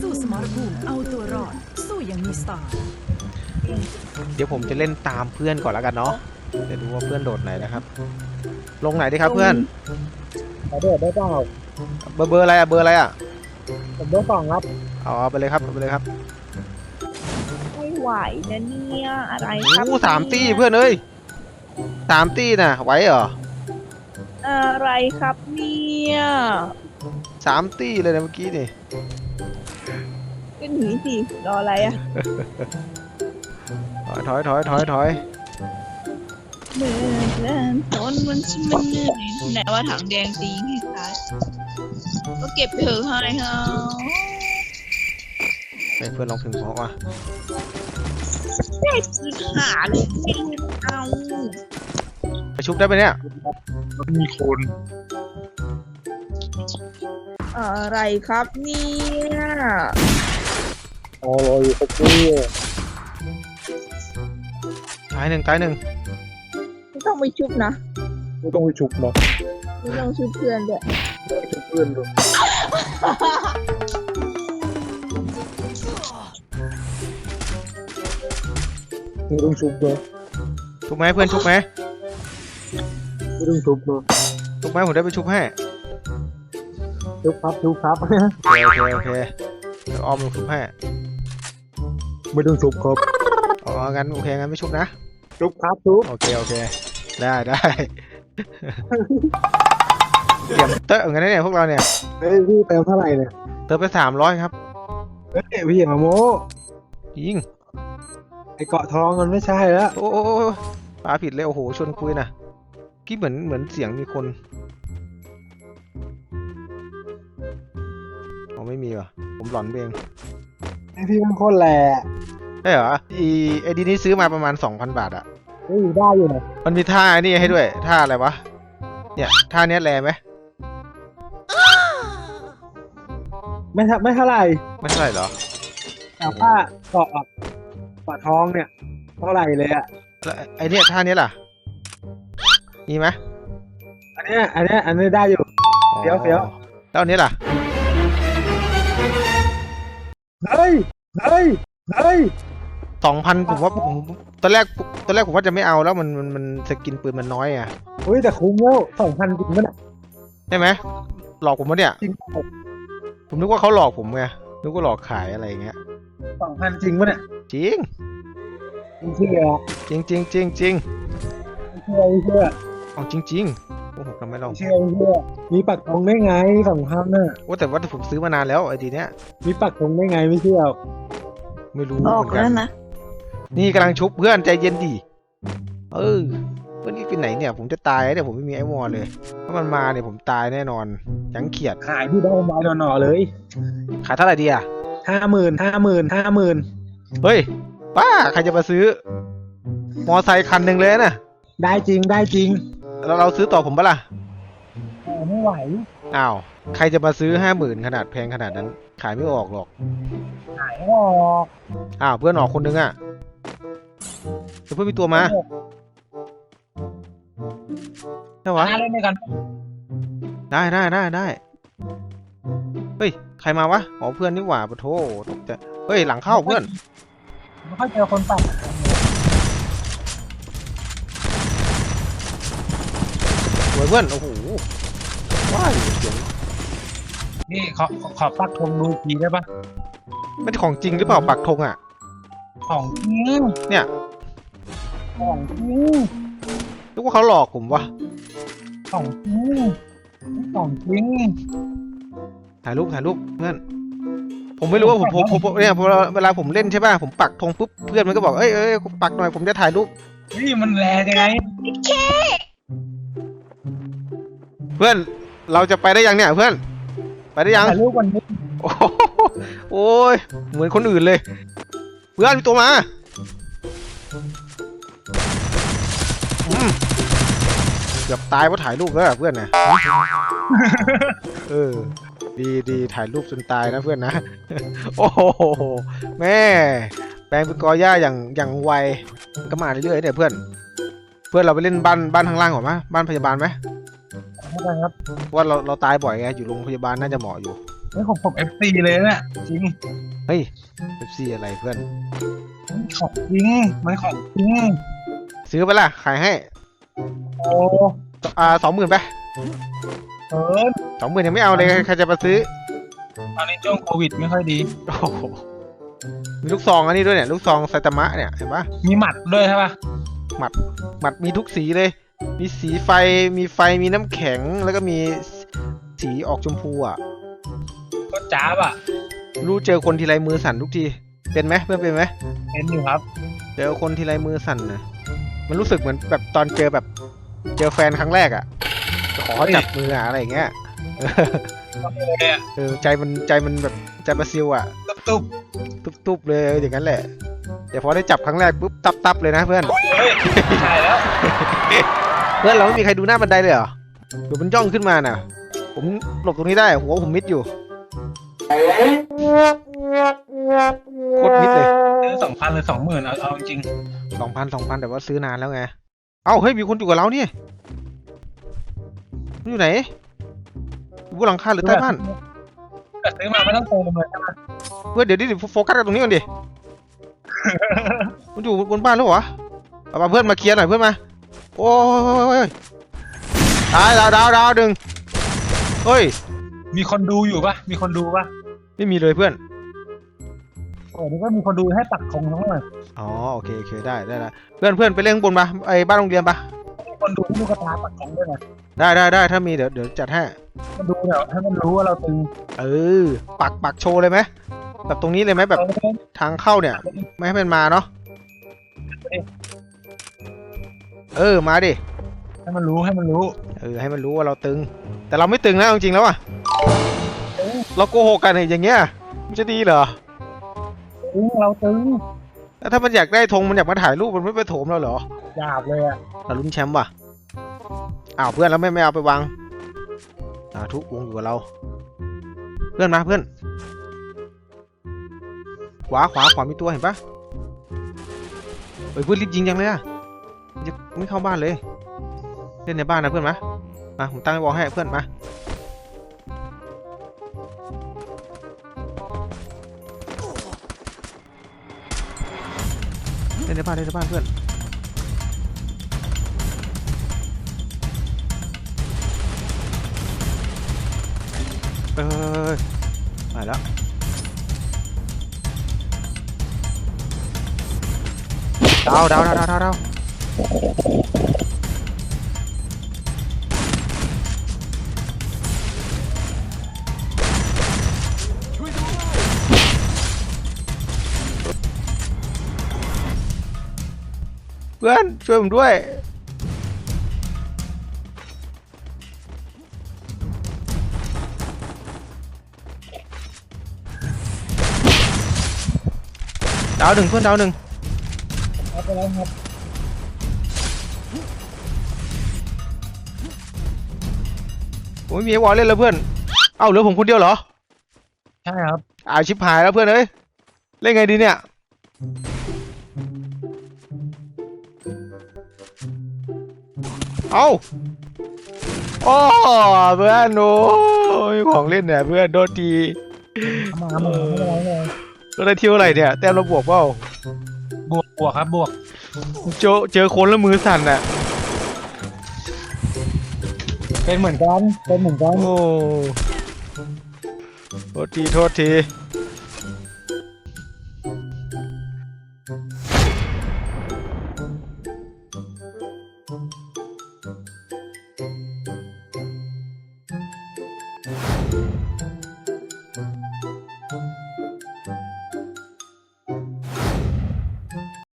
สู้สมรภูมิเอาตัวรอด สู้อย่างมีสไตล์เดี๋ยวผมจะเล่นตามเพื่อนก่อนแล้วกันเนาะเดี๋ยวดูว่าเพื่อนโดดไหนนะครับ ลงไหนดีครับเพื่อนขอเดือดได้เปล่าเบอร์เบอร์อะไรอะเบอร์อะไรอะผมเบอร์สองครับเอาเอาไปเลยครับเอาไปเลยครับไม่ไหวนะเนี่ยอะไรครับโอ้สามตี้เพื่อนเอ้ยสามตี้น่ะไหวเหรอ อะไรครับเนี่ย สามตี้เลยนะเมื่อกี้นี่ก็หนีสิรออะไรอะถอยถอยถอยถอยเมื่อเล่นต้นมันชิมันเหนื่อยไหนว่าถังแดงตีให้ตายก็เก็บไปเถอะให้เฮาให้เพื่อนร้องเพลงเพราะว่ะได้คือหาเลยไม่รู้เอา ไปชุบได้ไหมเนี่ยมีคน อะไรครับเนี่ยอ๋อรออยู่สักครู่ตายหนึ่งตายหนึ่งไม่ต้องไปชุบนะไม่ต้องไปฉุกหรอกไม่ต้องชุบเพื่อนด้วยไม่ต้องฉุกเพื่อนดูไม่ต้องฉุกเลยชุบไหมเพื่อนชุบไหม ไม่ต้องฉุกเลยชุบไหมผมได้ไปชุบให้ฉุกครับฉุกครับ โอเคโอเคโอเคเดี๋ยวออมลงชุบให้ไม่ต้องฉุกครับอ๋องั้นโอเคงั้นไม่ชุบนะฉุกครับฉุกโอเคโอเค ได้ได้เตรียมเตอะงั้นเนี่ยพวกเราเนี่ย เฮ้ยพี่เติมเท่าไหร่เนี่ยเติมไปสามร้อยครับ เฮ้ยพี่อย่ามาโม้ยิง ไอเกาะทองมันไม่ใช่แล้ว โอ้โอ้โอ้ปลาผิดเลยโอ้โหชวนคุยนะ กี้เหมือนเหมือนเสียงมีคนอ๋อไม่มีว่ะ ผมหลอนเองไอพี่มันโคตรแหล่ใช่เหรออีไอดีนี้ซื้อมาประมาณ 2,000 บาทอะเฮ้ยได้อยู่นะมันมีท่าไอ้นี่ให้ด้วย ท่าอะไรวะ เนี่ยท่าเนี้ยแรงไหมไม่เท่าไม่เท่าไหร่ไม่เท่าไหร่เหรอแต่ว่าเกาะเกาะทองเนี่ยเท่าไหร่เลยอะแล้วไอเนี้ยท่าเนี้ยล่ะ มีไหมอันเนี้ยอันเนี้ยอันนี้ได้อยู่ เฟี้ยวเฟี้ยว แล้วอันนี้ล่ะ เฮ้ยเฮ้ยเฮ้ยสองพันผมว่าผมตอนแรกตอนแรกผมว่าจะไม่เอาแล้วมันมันมันสกินปืนมันน้อยอะเฮ้ยแต่คุ้มแล้วสองพันจริงปะเนี่ยใช่ไหมหลอกผมปะเนี่ย จริงผมนึกว่าเขาหลอกผมไงนึกว่าหลอกขายอะไรอย่างเงี้ยสองพันจริงปะเนี่ยจริงไม่เชื่อจริงจริงจริงจริงไม่เชื่อไม่เชื่อ เอาจริงจริงโอ้โหทำไมเราไม่เชื่อไม่เชื่อมีปักธงได้ไงสองพันน่ะว่าแต่ว่าผมซื้อมานานแล้วไอดีเนี้ยมีปักธงได้ไงไม่เชื่อไม่รู้ออกเหมือนกัแล้นวนะ นี่กำลังชุบเพื่อนใจเย็นดิเออเพื่อนนี่เป็นไหนเนี่ย ผมจะตายแล้วเนี่ยผมไม่มีไอวอลเลย ถ้ามันมาเนี่ยผมตายแน่นอนยังเขียดขายที่ได้ไม้หน่อๆเลยขายเท่าไหร่ดีอะห้าหมื่นห้าหมื่นห้าหมื่นเฮ้ยป้าใครจะมาซื้อ มอไซค์คันหนึ่งเลยนะได้จริงได้จริง เราเราซื้อต่อผมปะล่ะแต่ไม่ไหวอ้าวใครจะมาซื้อห้าหมื่นขนาดแพงขนาดนั้น ขายไม่ออกหรอกขายไม่ออกอ้าวเพื่อนออกคนนึงอะเดี๋ยวเพื่อนมีตัวมาใช่วะมาเล่นด้วยกันได้ได้ได้ได้เฮ้ยใครมาวะอ๋อเพื่อนนี่หว่าปะโถตกใจเฮ้ยหลังเข้าเพื่อนไม่ค่อยเจอคนปัก สวย เพื่อน โอ้โห ว้ายเสียงนี่ขอขอขอปักธงดูอีกทีได้ปะไม่ใช่ของจริงหรือเปล่าปักธงอะ ของจริงเนี่ย ของจริงนึกว่าเขาหลอกผมวะของจริงของจริงถ่ายรูปถ่ายรูปเพื่อน ผมไม่รู้ว่าผมผมผมผมเนี่ยพอเวลาผมเล่นใช่ป่ะ ผมปักธงปุ๊บ เพื่อนมันก็บอก เอ้ยเอ้ยปักหน่อย ผมจะถ่ายรูปนี่มันแรงยังไง เพื่อนเราจะไปได้ยังเนี่ยเพื่อน ไปได้ยังถ่ายรูปวันนี้โอ้โหโอ้ยเหมือนคนอื่นเลย เพื่อนมีตัวมาอืมเกือบตายเพราะถ่ายรูปแล้วอะเพื่อนเนี่ยเออ ดีดีถ่ายรูปจนตายนะเพื่อนนะ โอ้โหแม่แปลงเป็นกอหญ้าอย่างอย่างไวมันก็มาเรื่อยๆเนี่ยเพื่อน เพื่อนเราไปเล่นบ้านบ้านข้างล่างก่อนไหมบ้านพยาบาลไหม เข้าใจครับว่าเราเราตายบ่อยไงอยู่โรงพยาบาลน่าจะเหมาะอยู่นี่ของผมเอฟซีเลยเนี่ยจริงเฮ้ยเอฟซีอะไรเพื่อน ของจริงมันของจริงซื้อไปล่ะขายให้โอ้อ่าสองหมื่นไปเอินสองหมื่นยังไม่เอาเลยใครจะมาซื้อตอนนี้ช่วงโควิดไม่ค่อยดี โอ้โหมีลูกซองอันนี้ด้วยเนี่ยลูกซองไซตามะเนี่ยเห็นปะมีหมัดด้วยใช่ปะหมัดมีทุกสีเลย มีสีไฟมีไฟมีน้ำแข็งแล้วก็มีสีออกชมพูอะก็จ้าบอะ รู้เจอคนทีไรมือสั่นทุกที เป็นไหมเพื่อนเป็นไหมเห็นอยู่ครับ เจอคนทีไรมือสั่นนะมันรู้สึกเหมือนแบบตอนเจอแบบ เจอแฟนครั้งแรกอะ่ะจะขอจับมืออะอะไรอย่างเงี้ยก็เลยอะเออใจมันใจมันแบบใจบราซิลอะ่ะ ตุ๊บตุ๊บๆเลยอย่างนั้นแหละแต่พอได้จับครั้งแรกปุ๊บตับตับเลยนะเพื่อนๆเฮ้ยใช่แล้ว เพื่อนเราไม่มีใครดูหน้าบันไดเลยเหรอเดี๋ยวมันย่องขึ้นมาน่ะ ผมหลบตรงนี้ได้หัวผมมิดอยู่โคตรมิดเลยซื้อสองพันหรือสองหมื่นเอาเอาจริงสองพันสองพันแต่ว่าซื้อนานแล้วไง เอ้าเฮ้ยมีคนอยู่กับเรานี่มันอยู่ไหนอยู่บนหลังคาหรือใต้บ้านแต่ซื้อมาไม่ต้องเติมเลยเพื่อนเดี๋ยวดิโฟกัสกันตรงนี้ก่อนดิมันอยู่บนบ้านแล้วเหรอเอามาเพื่อนมาเคลียร์หน่อยเพื่อนมา โอ้ยตายดาวดาวดาวดึงเฮ้ย มีคนดูอยู่ปะมีคนดูปะไม่มีเลยเพื่อน โอ้นี่ก็มีคนดูให้ปักธงทั้งหมดอ๋อโอเคโอเคได้ได้ได้เพื่อนเพื่อนไปเล่นข้างบนปะไอ้บ้านโรงเรียนปะมีคนดูที่ลูกกระตาปักธงด้วยนะได้ได้ได้ถ้ามีเดี๋ยวเดี๋ยวจัดให้มันดูเนี่ยให้มันรู้ว่าเราตึงเออปักปักโชว์เลยไหมแบบตรงนี้เลยไหมแบบทางเข้าเนี่ย ไม่ให้มันมาเนาะ เออมาดิให้มันรู้ให้มันรู้ เออให้มันรู้ว่าเราตึง แต่เราไม่ตึงนะเอาจริงๆแล้วอะเราโกหกกันอย่างเงี้ยมันจะดีเหรอตึงเราตึงแล้วถ้ามันอยากได้ธงมันอยากมาถ่ายรูปมันไม่ไปโถมเราเหรอหยาบเลยอะเราลุ้นแชมป์ว่ะอ้าวเพื่อนเราไม่ไม่เอาไปวางอ่าทุกวงอยู่กับเรา เพื่อนมาเพื่อน ขวาขวาขวามีตัวเห็นปะเฮ้ยเพื่อนรีบยิงจังเลยอะยัง ไม่เข้าบ้านเลยเล่นในบ้านนะเพื่อนมามาผมตั้งไอ้วอลให้เพื่อนมาเล่นในบ้านเล่นในบ้านเพื่อนเออมาแล้วดาวดาวดาวดาวดาว เพื่อนช่วยผมด้วย ดาวหนึ่งเพื่อนดาวหนึ่ง เอาไปแล้วครับ ผมไม่มีไอ้วอลเล่นแล้วเพื่อน เอ้าเหลือผมคนเดียวเหรอใช่ครับอ้าวชิบหายแล้วเพื่อนเอ้ย เล่นไงดีเนี่ย เอ้าโอ้เพื่อนโอ้ยของเล่นเนี่ยเพื่อนโดนทีเอามาเอามาไม่เป็นไรเลยเราได้เที่ยวอะไรเนี่ยแต้มเราบวกเปล่าบวกบวกครับบวก เจอเจอคนแล้วมือสั่นอะ เป็นเหมือนกัน เป็นเหมือนกัน โอ้โทษทีโทษที